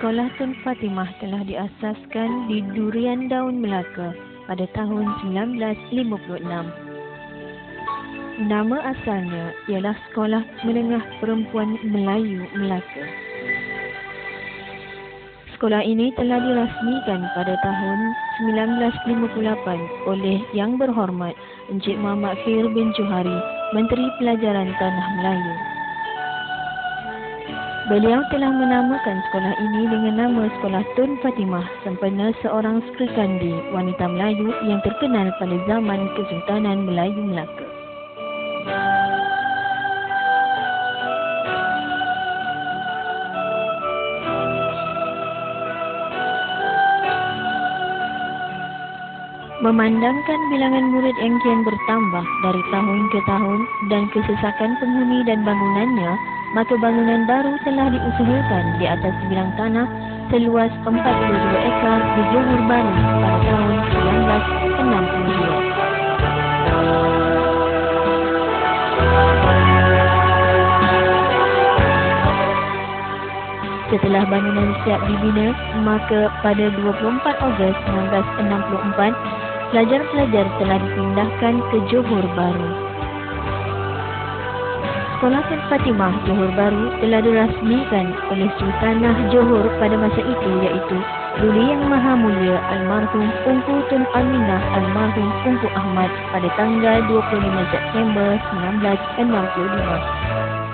Sekolah Tun Fatimah telah diasaskan di Durian Daun Melaka pada tahun 1956. Nama asalnya ialah Sekolah Menengah Perempuan Melayu Melaka. Sekolah ini telah dirasmikan pada tahun 1958 oleh Yang Berhormat Encik Muhammad Khair bin Johari, Menteri Pelajaran Tanah Melayu. Beliau telah menamakan sekolah ini dengan nama Sekolah Tun Fatimah sempena seorang Sri Kandi wanita Melayu yang terkenal pada zaman Kesultanan Melayu Melaka. Memandangkan bilangan murid yang kian bertambah dari tahun ke tahun dan kesesakan penghuni dan bangunannya, maka bangunan baru telah diusahakan di atas bilang tanah seluas 42 ekar di Johor Baru pada tahun 1962. Setelah bangunan siap dibina, maka pada 24 Ogos 1964, pelajar-pelajar telah dipindahkan ke Johor Baru. Sekolah Sen Fatimah Johor Baru telah dirasmikan oleh Sultanah Johor pada masa itu iaitu Duli Yang Maha Mulia Almarhum Tunku Tun Aminah Almarhum Tunku Ahmad pada tanggal 25 September 1965.